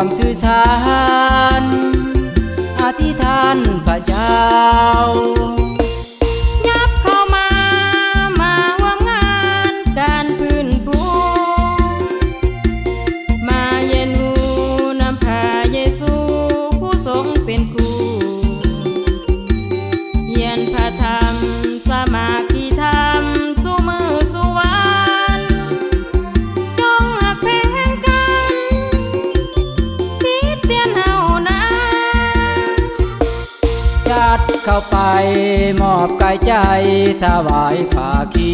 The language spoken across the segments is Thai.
ความสื่อชานอธิษฐานพระเจ้า ไป มอบกายใจถวายภาคี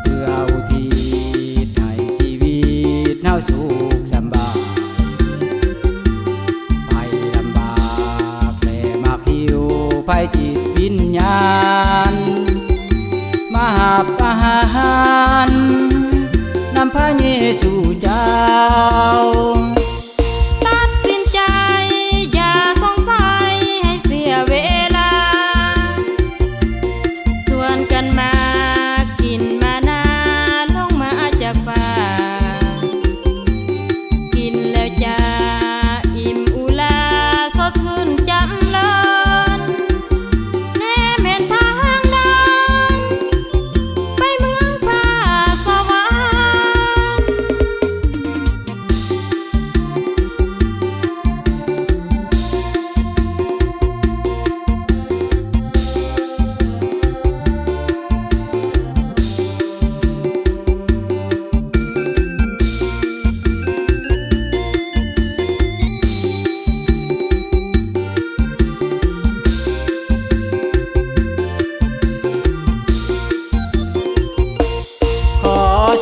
เพื่ออุทิศให้ชีวิตเฮาสุขสำบายไปลำบากแต่มาพิวไปจิตวิญญาณมาหาบอาหารนำพระเยซูเจ้า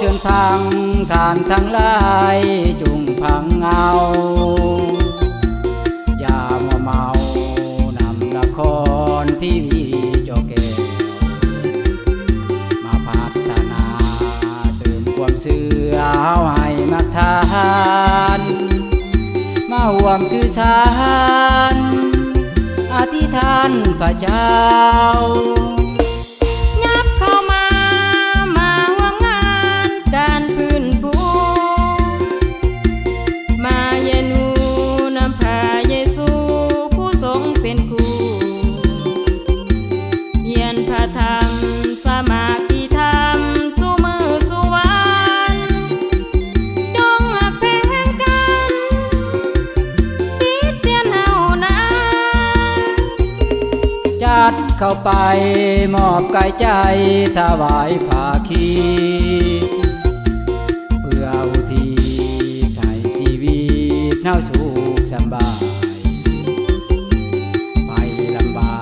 เชิญพังทานทั้งหลายจุงพังเอาอย่ามัวเมานำละครทีวีจอแก้วมาพัฒนาเติมความเสื่อเอาให้มักทานมาห่วมสื่อสารอธิษฐานพระเจ้า ดเข้าไปมอบกายใจถวายภาคีเพื่ออุทิศให้ชีวิตเฮาสุขสบาย ไปลำบา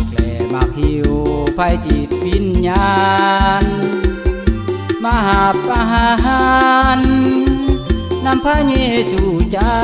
กแลมาพิวไปจิตวิญญาณ มหาบอาหานำพระเยซูเจ้า